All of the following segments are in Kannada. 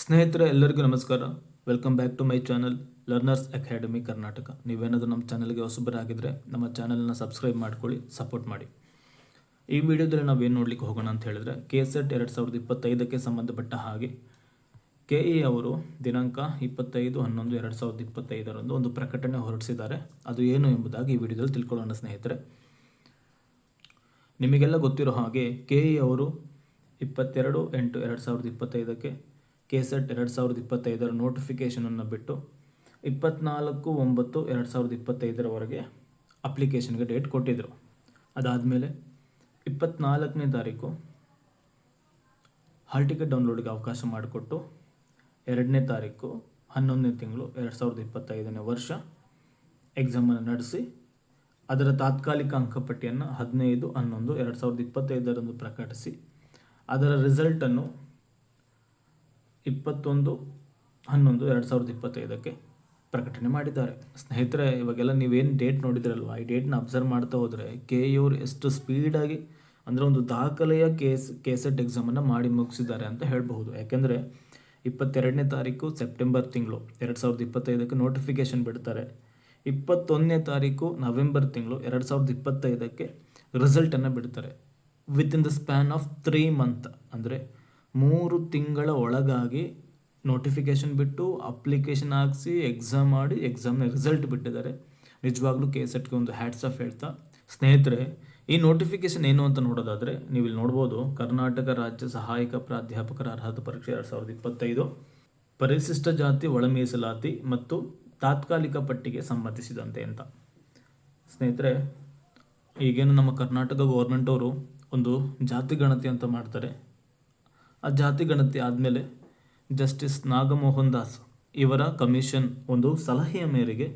ಸ್ನೇಹಿತರೆ, ಎಲ್ಲರಿಗೂ ನಮಸ್ಕಾರ. Welcome back to my channel learners academy Karnataka ನೀವೇನಾದರೂ ನಮ್ಮ ಚಾನಲ್ಗೆ ಹೊಸಬರಾಗಿದ್ದರೆ ನಮ್ಮ ಚಾನಲ್ನ ಸಬ್ಸ್ಕ್ರೈಬ್ ಮಾಡ್ಕೊಳ್ಳಿ ಸಪೋರ್ಟ್ ಮಾಡಿ. ಈ ವಿಡಿಯೋದಲ್ಲಿ ನಾವು ಏನು ನೋಡ್ಲಿಕ್ಕೆ ಹೋಗೋಣ ಅಂತ ಹೇಳಿದ್ರೆ ಕೆ ಸೆಟ್ ಎರಡು ಸಾವಿರದ ಇಪ್ಪತ್ತೈದಕ್ಕೆ ಸಂಬಂಧಪಟ್ಟ ಹಾಗೆ ಕೆ ಇ ಅವರು ದಿನಾಂಕ ಇಪ್ಪತ್ತೈದು ಹನ್ನೊಂದು ಎರಡು ಸಾವಿರದ ಇಪ್ಪತ್ತೈದರಂದು ಒಂದು ಪ್ರಕಟಣೆ ಹೊರಡಿಸಿದ್ದಾರೆ. ಅದು ಏನು ಎಂಬುದಾಗಿ ಈ ವಿಡಿಯೋದಲ್ಲಿ ತಿಳ್ಕೊಳ್ಳೋಣ ಸ್ನೇಹಿತರೆ. ನಿಮಗೆಲ್ಲ ಗೊತ್ತಿರೋ ಹಾಗೆ ಕೆ ಇ ಅವರು ಇಪ್ಪತ್ತೆರಡು ಎಂಟು ಎರಡು ಸಾವಿರದ ಇಪ್ಪತ್ತೈದಕ್ಕೆ ಕೆ ಸೆಟ್ ಎರಡು ಸಾವಿರದ ಇಪ್ಪತ್ತೈದರ ನೋಟಿಫಿಕೇಷನನ್ನು ಬಿಟ್ಟು ಇಪ್ಪತ್ನಾಲ್ಕು ಒಂಬತ್ತು ಎರಡು ಸಾವಿರದ ಇಪ್ಪತ್ತೈದರವರೆಗೆ ಅಪ್ಲಿಕೇಶನ್ಗೆ ಡೇಟ್ ಕೊಟ್ಟಿದ್ದರು ಅದಾದಮೇಲೆ ಇಪ್ಪತ್ನಾಲ್ಕನೇ ತಾರೀಕು ಹಾಲ್ ಟಿಕೆಟ್ ಡೌನ್ಲೋಡ್ಗೆ ಅವಕಾಶ ಮಾಡಿಕೊಟ್ಟು ಎರಡನೇ ತಾರೀಕು ಹನ್ನೊಂದನೇ ತಿಂಗಳು ಎರಡು ಸಾವಿರದ ಇಪ್ಪತ್ತೈದನೇ ವರ್ಷ ಎಕ್ಸಾಮನ್ನು ನಡೆಸಿ ಅದರ ತಾತ್ಕಾಲಿಕ ಅಂಕಪಟ್ಟಿಯನ್ನು ಹದಿನೈದು ಹನ್ನೊಂದು ಎರಡು ಸಾವಿರದ ಇಪ್ಪತ್ತೈದರಂದು ಪ್ರಕಟಿಸಿ ಅದರ ರಿಸಲ್ಟನ್ನು ಇಪ್ಪತ್ತೊಂದು, ಹನ್ನೊಂದು, ಎರಡು ಸಾವಿರದ ಇಪ್ಪತ್ತೈದಕ್ಕೆ ಪ್ರಕಟಣೆ ಮಾಡಿದ್ದಾರೆ. ಸ್ನೇಹಿತರೆ, ಇವಾಗೆಲ್ಲ ನೀವೇನು ಡೇಟ್ ನೋಡಿದ್ರಲ್ವ? ಈ ಡೇಟ್ನ ಅಬ್ಸರ್ವ್ ಮಾಡ್ತಾ ಹೋದರೆ ಕೆ ಇವರು ಎಷ್ಟು ಸ್ಪೀಡಾಗಿ ಅಂದರೆ ಒಂದು ದಾಖಲೆಯ ಕೇಸ್ ಕೆಸೆಟ್ ಎಕ್ಸಾಮನ್ನು ಮಾಡಿ ಮುಗಿಸಿದ್ದಾರೆ ಅಂತ ಹೇಳಬಹುದು. ಯಾಕೆಂದರೆ ಇಪ್ಪತ್ತೆರಡನೇ ತಾರೀಕು ಸೆಪ್ಟೆಂಬರ್ ತಿಂಗಳು, ಎರಡು ಸಾವಿರದ ಇಪ್ಪತ್ತೈದಕ್ಕೆ ನೋಟಿಫಿಕೇಷನ್ ಬಿಡ್ತಾರೆ. ಇಪ್ಪತ್ತೊಂದನೇ ತಾರೀಕು ನವೆಂಬರ್ ತಿಂಗಳು, ಎರಡು ಸಾವಿರದ ಇಪ್ಪತ್ತೈದಕ್ಕೆ ರಿಸಲ್ಟನ್ನು ಬಿಡ್ತಾರೆ. With in the span of three month ಅಂದರೆ ಮೂರು ತಿಂಗಳ ಒಳಗಾಗಿ ನೋಟಿಫಿಕೇಷನ್ ಬಿಟ್ಟು ಅಪ್ಲಿಕೇಶನ್ ಹಾಕಿಸಿ ಎಕ್ಸಾಮ್ ಮಾಡಿ ಎಕ್ಸಾಮ್ನ ರಿಸಲ್ಟ್ ಬಿಟ್ಟಿದ್ದಾರೆ. ನಿಜವಾಗ್ಲೂ ಕೆ ಸೆಟ್ಗೆ ಒಂದು ಹ್ಯಾಟ್ಸ್ ಆಫ್ ಹೇಳ್ತಾ. ಸ್ನೇಹಿತರೆ, ಈ ನೋಟಿಫಿಕೇಶನ್ ಏನು ಅಂತ ನೋಡೋದಾದರೆ ನೀವು ಇಲ್ಲಿ ನೋಡ್ಬೋದು ಕರ್ನಾಟಕ ರಾಜ್ಯ ಸಹಾಯಕ ಪ್ರಾಧ್ಯಾಪಕರ ಅರ್ಹತಾ ಪರೀಕ್ಷೆ ಎರಡು ಸಾವಿರದ ಇಪ್ಪತ್ತೈದು, ಪರಿಶಿಷ್ಟ ಜಾತಿ ಒಳ ಮೀಸಲಾತಿ ಮತ್ತು ತಾತ್ಕಾಲಿಕ ಪಟ್ಟಿಗೆ ಸಂಬಂಧಿಸಿದಂತೆ ಅಂತ. ಸ್ನೇಹಿತರೆ, ಈಗೇನು ನಮ್ಮ ಕರ್ನಾಟಕ ಗೌರ್ಮೆಂಟವರು ಒಂದು ಜಾತಿ ಗಣತಿ ಅಂತ ಮಾಡ್ತಾರೆ. ಆ ಜಾತಿ ಗಣತಿ ಆದಮೇಲೆ ಜಸ್ಟಿಸ್ ನಾಗಮೋಹನ್ ದಾಸ್ ಇವರ ಕಮಿಷನ್ ಒಂದು ಸಲಹೆಯ ಮೇರೆಗೆ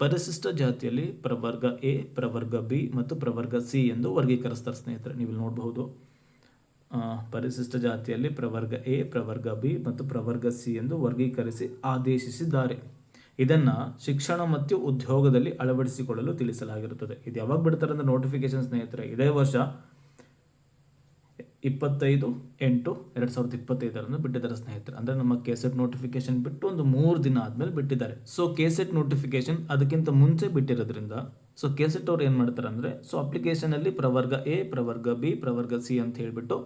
ಪರಿಶಿಷ್ಟ ಜಾತಿಯಲ್ಲಿ ಪ್ರವರ್ಗ ಎ, ಪ್ರವರ್ಗ ಬಿ ಮತ್ತು ಪ್ರವರ್ಗ ಸಿ ಎಂದು ವರ್ಗೀಕರಿಸ್ತಾರೆ ಸ್ನೇಹಿತರೆ ನೀವು ನೋಡಬಹುದು. ಪರಿಶಿಷ್ಟ ಜಾತಿಯಲ್ಲಿ ಪ್ರವರ್ಗ ಎ, ಪ್ರವರ್ಗ ಬಿ ಮತ್ತು ಪ್ರವರ್ಗ ಸಿ ಎಂದು ವರ್ಗೀಕರಿಸಿ ಆದೇಶಿಸಿದ್ದಾರೆ. ಇದನ್ನು ಶಿಕ್ಷಣ ಮತ್ತು ಉದ್ಯೋಗದಲ್ಲಿ ಅಳವಡಿಸಿಕೊಳ್ಳಲು ತಿಳಿಸಲಾಗಿರುತ್ತದೆ. ಇದು ಯಾವಾಗ ಬಿಡ್ತಾರೆ ಅಂದ್ರೆ ನೋಟಿಫಿಕೇಶನ್ ಸ್ನೇಹಿತರೆ, ಇದೇ ವರ್ಷ ಇಪ್ಪತ್ತೈದು, ಎಂಟು, ಎರಡು ಸಾವಿರದ ಇಪ್ಪತ್ತೈದರಂದು ಬಿಟ್ಟಿದ್ದಾರೆ ಸ್ನೇಹಿತರೆ. ಅಂದರೆ ನಮ್ಮ ಕೆಸೆಟ್ ನೋಟಿಫಿಕೇಶನ್ ಬಿಟ್ಟು ಒಂದು ಮೂರು ದಿನ ಆದಮೇಲೆ ಬಿಟ್ಟಿದ್ದಾರೆ. ಸೊ ಕೆಸೆಟ್ ನೋಟಿಫಿಕೇಶನ್ ಅದಕ್ಕಿಂತ ಮುಂಚೆ ಬಿಟ್ಟಿರೋದ್ರಿಂದ ಸೊ ಕೆಸೆಟ್ ಅವ್ರು ಏನು ಮಾಡ್ತಾರೆ ಅಂದರೆ ಸೊ ಅಪ್ಲಿಕೇಶನಲ್ಲಿ ಪ್ರವರ್ಗ ಎ, ಪ್ರವರ್ಗ ಬಿ, ಪ್ರವರ್ಗ ಸಿ ಅಂತ ಹೇಳಿಬಿಟ್ಟು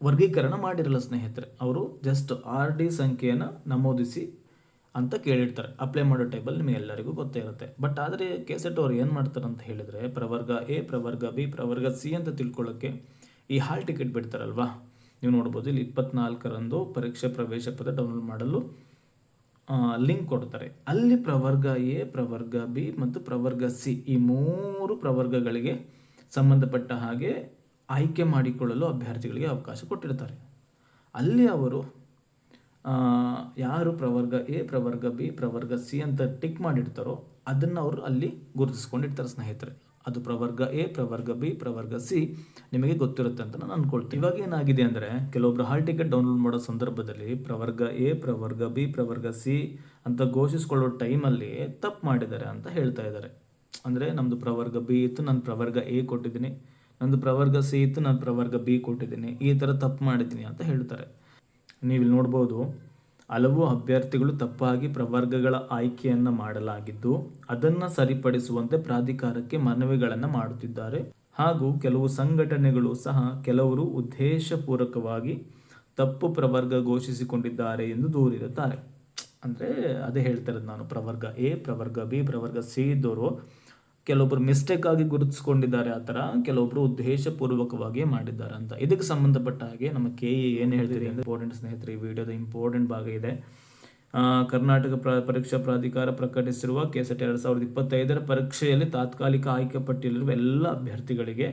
ವರ್ಗೀಕರಣ ಮಾಡಿರಲ್ಲ ಸ್ನೇಹಿತರೆ. ಅವರು ಜಸ್ಟ್ ಆರ್ ಡಿ ಸಂಖ್ಯೆಯನ್ನು ನಮೂದಿಸಿ ಅಂತ ಕೇಳಿರ್ತಾರೆ. ಅಪ್ಲೈ ಮಾಡೋ ಟೈಬಲ್ ನಿಮಗೆ ಎಲ್ಲರಿಗೂ ಗೊತ್ತೇ ಇರುತ್ತೆ. ಬಟ್ ಆದರೆ ಕೆಸೆಟ್ ಅವ್ರು ಏನು ಮಾಡ್ತಾರೆ ಅಂತ ಹೇಳಿದರೆ, ಪ್ರವರ್ಗ ಎ, ಪ್ರವರ್ಗ ಬಿ, ಪ್ರವರ್ಗ ಸಿ ಅಂತ ತಿಳ್ಕೊಳ್ಳೋಕ್ಕೆ ಈ ಹಾಲ್ ಟಿಕೆಟ್ ಬಿಡ್ತಾರಲ್ವಾ? ನೀವು ನೋಡ್ಬೋದು, ಇಲ್ಲಿ ಇಪ್ಪತ್ನಾಲ್ಕರಂದು ಪರೀಕ್ಷೆ ಪ್ರವೇಶ ಪದ ಡೌನ್ಲೋಡ್ ಮಾಡಲು ಲಿಂಕ್ ಕೊಡ್ತಾರೆ. ಅಲ್ಲಿ ಪ್ರವರ್ಗ ಎ, ಪ್ರವರ್ಗ ಬಿ ಮತ್ತು ಪ್ರವರ್ಗ ಸಿ. ಈ ಮೂರು ಪ್ರವರ್ಗಗಳಿಗೆ ಸಂಬಂಧಪಟ್ಟ ಹಾಗೆ ಆಯ್ಕೆ ಮಾಡಿಕೊಳ್ಳಲು ಅಭ್ಯರ್ಥಿಗಳಿಗೆ ಅವಕಾಶ ಕೊಟ್ಟಿರ್ತಾರೆ. ಅಲ್ಲಿ ಅವರು ಯಾರು ಪ್ರವರ್ಗ ಎ, ಪ್ರವರ್ಗ ಬಿ, ಪ್ರವರ್ಗ ಸಿ ಅಂತ ಟಿಕ್ ಮಾಡಿರ್ತಾರೋ, ಅದನ್ನು ಅವರು ಅಲ್ಲಿ ಗುರುತಿಸ್ಕೊಂಡಿರ್ತಾರೆ ಸ್ನೇಹಿತರೆ. ಅದು ಪ್ರವರ್ಗ ಎ, ಪ್ರವರ್ಗ ಬಿ, ಪ್ರವರ್ಗ ಸಿ ನಿಮಗೆ ಗೊತ್ತಿರುತ್ತೆ ಅಂತ ನಾನು ಅನ್ಕೊಳ್ತೀನಿ. ಇವಾಗ ಏನಾಗಿದೆ ಅಂದರೆ ಕೆಲವೊಬ್ರು ಹಾಲ್ ಟಿಕೆಟ್ ಡೌನ್ಲೋಡ್ ಮಾಡೋ ಸಂದರ್ಭದಲ್ಲಿ ಪ್ರವರ್ಗ ಎ, ಪ್ರವರ್ಗ ಬಿ, ಪ್ರವರ್ಗ ಸಿ ಅಂತ ಘೋಷಿಸ್ಕೊಳ್ಳೋ ಟೈಮಲ್ಲಿ ತಪ್ಪು ಮಾಡಿದ್ದಾರೆ ಅಂತ ಹೇಳ್ತಾ ಇದ್ದಾರೆ. ಅಂದರೆ ನಮ್ಮದು ಪ್ರವರ್ಗ ಬಿ ಇತ್ತು, ನಾನು ಪ್ರವರ್ಗ ಎ ಕೊಟ್ಟಿದ್ದೀನಿ. ನಂದು ಪ್ರವರ್ಗ ಸಿ ಇತ್ತು, ನಾನು ಪ್ರವರ್ಗ ಬಿ ಕೊಟ್ಟಿದ್ದೀನಿ. ಈ ಥರ ತಪ್ಪು ಮಾಡಿದ್ದೀನಿ ಅಂತ ಹೇಳ್ತಾರೆ. ನೀವು ನೋಡ್ಬೋದು ಹಲವು ಅಭ್ಯರ್ಥಿಗಳು ತಪ್ಪಾಗಿ ಪ್ರವರ್ಗಗಳ ಆಯ್ಕೆಯನ್ನು ಮಾಡಲಾಗಿದ್ದು, ಅದನ್ನು ಸರಿಪಡಿಸುವಂತೆ ಪ್ರಾಧಿಕಾರಕ್ಕೆ ಮನವಿಗಳನ್ನು ಮಾಡುತ್ತಿದ್ದಾರೆ. ಹಾಗೂ ಕೆಲವು ಸಂಘಟನೆಗಳು ಸಹ ಕೆಲವರು ಉದ್ದೇಶಪೂರ್ವಕವಾಗಿ ತಪ್ಪು ಪ್ರವರ್ಗ ಘೋಷಿಸಿಕೊಂಡಿದ್ದಾರೆ ಎಂದು ದೂರಿರುತ್ತಾರೆ. ಅಂದರೆ ಅದೇ ಹೇಳ್ತಿರೋದು ನಾನು, ಪ್ರವರ್ಗ ಎ, ಪ್ರವರ್ಗ ಬಿ, ಪ್ರವರ್ಗ ಸಿ ಇದ್ದವರು ಕೆಲವೊಬ್ಬರು ಮಿಸ್ಟೇಕ್ ಆಗಿ ಗುರುತಿಸ್ಕೊಂಡಿದ್ದಾರೆ ಆ ಥರ ಕೆಲವೊಬ್ಬರು ಉದ್ದೇಶಪೂರ್ವಕವಾಗಿ ಮಾಡಿದ್ದಾರೆ ಅಂತ. ಇದಕ್ಕೆ ಸಂಬಂಧಪಟ್ಟ ಹಾಗೆ ನಮ್ಮ ಕೆ ಇ ಏನು ಹೇಳ್ತೀರಿ ಇಂಪಾರ್ಟೆಂಟ್ ಸ್ನೇಹಿತರೆ, ಈ ವಿಡಿಯೋದ ಇಂಪಾರ್ಟೆಂಟ್ ಭಾಗ ಇದೆ. ಕರ್ನಾಟಕ ಪ್ರ, ಪರೀಕ್ಷಾ ಪ್ರಾಧಿಕಾರ ಪ್ರಕಟಿಸಿರುವ ಕೆಸೆಟ್ ಎರಡು ಸಾವಿರದ ಇಪ್ಪತ್ತೈದರ ಪರೀಕ್ಷೆಯಲ್ಲಿ ತಾತ್ಕಾಲಿಕ ಆಯ್ಕೆ ಪಟ್ಟಿಯಲ್ಲಿರುವ ಎಲ್ಲ ಅಭ್ಯರ್ಥಿಗಳಿಗೆ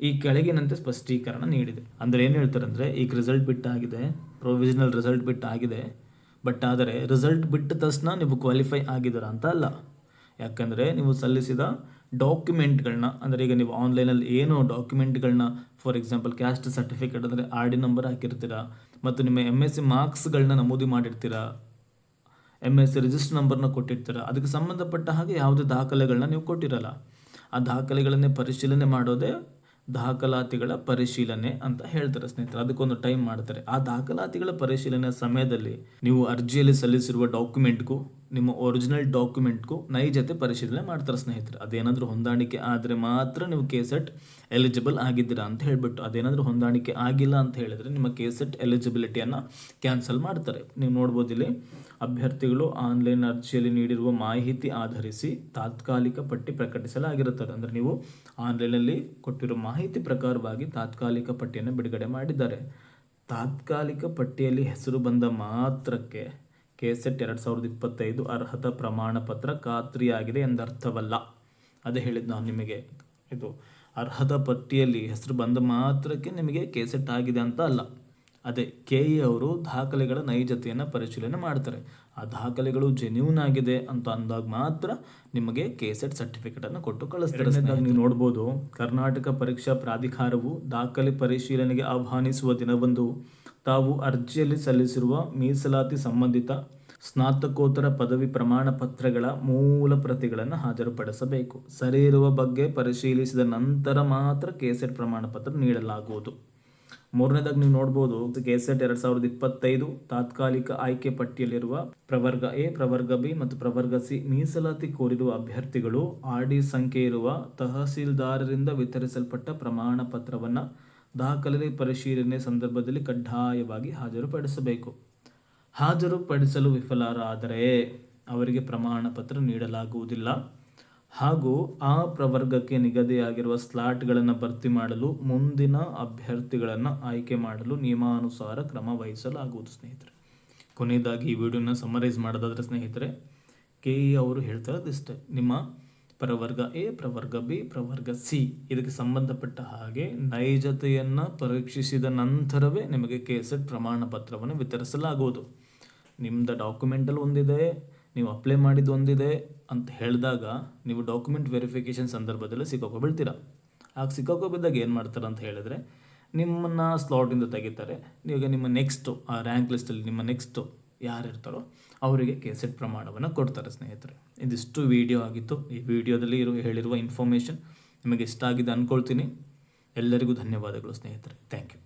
ಈ ಕೆಳಗಿನಂತೆ ಸ್ಪಷ್ಟೀಕರಣ ನೀಡಿದೆ. ಅಂದರೆ ಏನು ಹೇಳ್ತಾರೆ ಅಂದರೆ, ಈಗ ರಿಸಲ್ಟ್ ಬಿಟ್ಟಾಗಿದೆ ಪ್ರೊವಿಷನಲ್ ರಿಸಲ್ಟ್ ಬಿಟ್ಟಾಗಿದೆ ಬಟ್ ಆದರೆ ರಿಸಲ್ಟ್ ಬಿಟ್ಟ ತಕ್ಷಣ ನೀವು ಕ್ವಾಲಿಫೈ ಆಗಿದ್ದೀರಾ ಅಂತ ಅಲ್ಲ. ಯಾಕಂದರೆ ನೀವು ಸಲ್ಲಿಸಿದ ಡಾಕ್ಯುಮೆಂಟ್ಗಳನ್ನ ಅಂದರೆ ಈಗ ನೀವು ಆನ್ಲೈನಲ್ಲಿ ಏನು ಡಾಕ್ಯುಮೆಂಟ್ಗಳನ್ನ ಫಾರ್ ಎಕ್ಸಾಂಪಲ್ ಕ್ಯಾಸ್ಟ್ ಸರ್ಟಿಫಿಕೇಟ್ ಅಂದರೆ ಆರ್ ಡಿ ನಂಬರ್ ಹಾಕಿರ್ತೀರಾ, ಮತ್ತು ನಿಮ್ಮ ಎಂ ಎಸ್ ಸಿ ಮಾರ್ಕ್ಸ್ಗಳನ್ನ ನಮೂದಿ ಮಾಡಿರ್ತೀರಾ ಎಂ ಎಸ್ ಸಿ ರಿಜಿಸ್ಟರ್ ನಂಬರ್ನ ಕೊಟ್ಟಿರ್ತೀರ, ಅದಕ್ಕೆ ಸಂಬಂಧಪಟ್ಟ ಹಾಗೆ ಯಾವುದೇ ದಾಖಲೆಗಳನ್ನ ನೀವು ಕೊಟ್ಟಿರಲ್ಲ. ಆ ದಾಖಲೆಗಳನ್ನೇ ಪರಿಶೀಲನೆ ಮಾಡೋದೇ ದಾಖಲಾತಿಗಳ ಪರಿಶೀಲನೆ ಅಂತ ಹೇಳ್ತಾರೆ ಸ್ನೇಹಿತರೆ. ಅದಕ್ಕೊಂದು ಟೈಮ್ ಮಾಡ್ತಾರೆ. ಆ ದಾಖಲಾತಿಗಳ ಪರಿಶೀಲನೆ ಸಮಯದಲ್ಲಿ ನೀವು ಅರ್ಜಿಯಲ್ಲಿ ಸಲ್ಲಿಸಿರುವ ಡಾಕ್ಯುಮೆಂಟ್ಗೂ ನಿಮ್ಮ ಒರಿಜಿನಲ್ ಡಾಕ್ಯುಮೆಂಟ್ಗೂ ನೈಜತೆ ಪರಿಶೀಲನೆ ಮಾಡ್ತಾರೆ ಸ್ನೇಹಿತರೆ. ಅದೇನಾದರೂ ಹೊಂದಾಣಿಕೆ ಆದರೆ ಮಾತ್ರ ನೀವು ಕೇಸೆಟ್ ಎಲಿಜಿಬಲ್ ಆಗಿದ್ದೀರಾ ಅಂತ ಹೇಳಿಬಿಟ್ಟು, ಅದೇನಾದರೂ ಹೊಂದಾಣಿಕೆ ಆಗಿಲ್ಲ ಅಂತ ಹೇಳಿದರೆ ನಿಮ್ಮ ಕೇಸೆಟ್ ಎಲಿಜಿಬಿಲಿಟಿಯನ್ನು ಕ್ಯಾನ್ಸಲ್ ಮಾಡ್ತಾರೆ. ನೀವು ನೋಡ್ಬೋದು ಇಲ್ಲಿ ಅಭ್ಯರ್ಥಿಗಳು ಆನ್ಲೈನ್ ಅರ್ಜಿಯಲ್ಲಿ ನೀಡಿರುವ ಮಾಹಿತಿ ಆಧರಿಸಿ ತಾತ್ಕಾಲಿಕ ಪಟ್ಟಿ ಪ್ರಕಟಿಸಲಾಗಿರುತ್ತದೆ. ಅಂದರೆ ನೀವು ಆನ್ಲೈನಲ್ಲಿ ಕೊಟ್ಟಿರೋ ಮಾಹಿತಿ ಪ್ರಕಾರವಾಗಿ ತಾತ್ಕಾಲಿಕ ಪಟ್ಟಿಯನ್ನು ಬಿಡುಗಡೆ ಮಾಡಿದ್ದಾರೆ. ತಾತ್ಕಾಲಿಕ ಪಟ್ಟಿಯಲ್ಲಿ ಹೆಸರು ಬಂದ ಮಾತ್ರಕ್ಕೆ ಕೆ ಸೆಟ್ ಎರಡು ಸಾವಿರದ ಇಪ್ಪತ್ತೈದು ಅರ್ಹತಾ ಪ್ರಮಾಣ ಪತ್ರ ಖಾತ್ರಿಯಾಗಿದೆ ಎಂದರ್ಥವಲ್ಲ. ಅದೇ ಹೇಳಿದ್ದು ನಾನು ನಿಮಗೆ. ಇದು ಅರ್ಹತಾ ಪಟ್ಟಿಯಲ್ಲಿ ಹೆಸರು ಬಂದ ಮಾತ್ರಕ್ಕೆ ನಿಮಗೆ ಕೆಸೆಟ್ ಆಗಿದೆ ಅಂತ ಅಲ್ಲ. ಅದೇ ಕೆ ಇ ಅವರು ದಾಖಲೆಗಳ ನೈಜತೆಯನ್ನು ಪರಿಶೀಲನೆ ಮಾಡ್ತಾರೆ. ಆ ದಾಖಲೆಗಳು ಜೆನ್ಯೂನ್ ಆಗಿದೆ ಅಂತ ಅಂದಾಗ ಮಾತ್ರ ನಿಮಗೆ ಕೆ ಸೆಟ್ ಸರ್ಟಿಫಿಕೇಟನ್ನು ಕೊಟ್ಟು ಕಳಿಸ್ತಾರೆ ನೀವು ನೋಡ್ಬೋದು ಕರ್ನಾಟಕ ಪರೀಕ್ಷಾ ಪ್ರಾಧಿಕಾರವು ದಾಖಲೆ ಪರಿಶೀಲನೆಗೆ ಆಹ್ವಾನಿಸುವ ದಿನವಂದು ತಾವು ಅರ್ಜಿಯಲ್ಲಿ ಸಲ್ಲಿಸಿರುವ ಮೀಸಲಾತಿ ಸಂಬಂಧಿತ ಸ್ನಾತಕೋತ್ತರ ಪದವಿ ಪ್ರಮಾಣ ಪತ್ರಗಳ ಮೂಲ ಪ್ರತಿಗಳನ್ನು ಹಾಜರುಪಡಿಸಬೇಕು. ಸರಿ ಇರುವ ಬಗ್ಗೆ ಪರಿಶೀಲಿಸಿದ ನಂತರ ಮಾತ್ರ ಕೆಸೆಟ್ ಪ್ರಮಾಣ ಪತ್ರ ನೀಡಲಾಗುವುದು. ಮೂರನೇದಾಗಿ ನೀವು ನೋಡ್ಬೋದು, ಕೆಸೆಟ್ ಎರಡ್ ಸಾವಿರದ ಇಪ್ಪತ್ತೈದು ತಾತ್ಕಾಲಿಕ ಆಯ್ಕೆ ಪಟ್ಟಿಯಲ್ಲಿರುವ ಪ್ರವರ್ಗ ಎ, ಪ್ರವರ್ಗ ಬಿ ಮತ್ತು ಪ್ರವರ್ಗ ಸಿ ಮೀಸಲಾತಿ ಕೋರಿರುವ ಅಭ್ಯರ್ಥಿಗಳು ಆರ್ ಡಿ ಸಂಖ್ಯೆ ಇರುವ ತಹಸೀಲ್ದಾರರಿಂದ ವಿತರಿಸಲ್ಪಟ್ಟ ಪ್ರಮಾಣ ಪತ್ರವನ್ನು ದಾಖಲೆ ಪರಿಶೀಲನೆ ಸಂದರ್ಭದಲ್ಲಿ ಕಡ್ಡಾಯವಾಗಿ ಹಾಜರುಪಡಿಸಬೇಕು. ಹಾಜರುಪಡಿಸಲು ವಿಫಲರಾದರೆ ಅವರಿಗೆ ಪ್ರಮಾಣ ಪತ್ರ ನೀಡಲಾಗುವುದಿಲ್ಲ. ಹಾಗೂ ಆ ಪ್ರವರ್ಗಕ್ಕೆ ನಿಗದಿಯಾಗಿರುವ ಸ್ಲಾಟ್ಗಳನ್ನು ಭರ್ತಿ ಮಾಡಲು ಮುಂದಿನ ಅಭ್ಯರ್ಥಿಗಳನ್ನು ಆಯ್ಕೆ ಮಾಡಲು ನಿಯಮಾನುಸಾರ ಕ್ರಮ ವಹಿಸಲಾಗುವುದು, ಸ್ನೇಹಿತರೆ. ಕೊನೆಯದಾಗಿ ಈ ವಿಡಿಯೋನ ಸಮರೈಸ್ ಮಾಡೋದಾದರೆ ಸ್ನೇಹಿತರೆ, ಕೆ ಇ ಅವರು ಹೇಳ್ತಾ ಇಷ್ಟೇ. ನಿಮ್ಮ ಪ್ರವರ್ಗ ಎ, ಪ್ರವರ್ಗ ಬಿ, ಪ್ರವರ್ಗ ಸಿ. ಇದಕ್ಕೆ ಸಂಬಂಧಪಟ್ಟ ಹಾಗೆ ನೈಜತೆಯನ್ನು ಪರೀಕ್ಷಿಸಿದ ನಂತರವೇ ನಿಮಗೆ ಕೆ ಸೆಟ್ ಪ್ರಮಾಣ ಪತ್ರವನ್ನು ವಿತರಿಸಲಾಗುವುದು. ನಿಮ್ಮದು ಡಾಕ್ಯುಮೆಂಟಲ್ಲಿ ಒಂದಿದೆ, ನೀವು ಅಪ್ಲೈ ಮಾಡಿದ್ದು ಒಂದಿದೆ ಅಂತ ಹೇಳಿದಾಗ ನೀವು ಡಾಕ್ಯುಮೆಂಟ್ ವೆರಿಫಿಕೇಷನ್ ಸಂದರ್ಭದಲ್ಲಿ ಸಿಕ್ಕಾಕೊಬೀಳ್ತೀರಾ. ಆಗ ಸಿಕ್ಕಾಕೊಬಿದ್ದಾಗ ಏನು ಮಾಡ್ತಾರೆ ಅಂತ ಹೇಳಿದ್ರೆ, ನಿಮ್ಮನ್ನು ಸ್ಲಾಟಿಂದ ತೆಗಿತಾರೆ. ಈಗ ನಿಮ್ಮ ನೆಕ್ಸ್ಟು, ಆ ರ್ಯಾಂಕ್ ಲಿಸ್ಟಲ್ಲಿ ನಿಮ್ಮ ನೆಕ್ಸ್ಟು ಯಾರು ಇರ್ತಾರೋ ಅವರಿಗೆ ಕೆಸೆಟ್ ಪ್ರಮಾಣವನ್ನು ಕೊಡ್ತಾರೆ ಸ್ನೇಹಿತರೆ. ಇದಿಷ್ಟು ವಿಡಿಯೋ ಆಗಿತ್ತು. ಈ ವಿಡಿಯೋದಲ್ಲಿ ಇರುವ ಹೇಳಿರುವ ಇನ್ಫಾರ್ಮೇಷನ್ ನಿಮಗೆ ಇಷ್ಟ ಆಗಿದೆ ಅಂದ್ಕೊಳ್ತೀನಿ ಎಲ್ಲರಿಗೂ ಧನ್ಯವಾದಗಳು ಸ್ನೇಹಿತರೆ. Thank you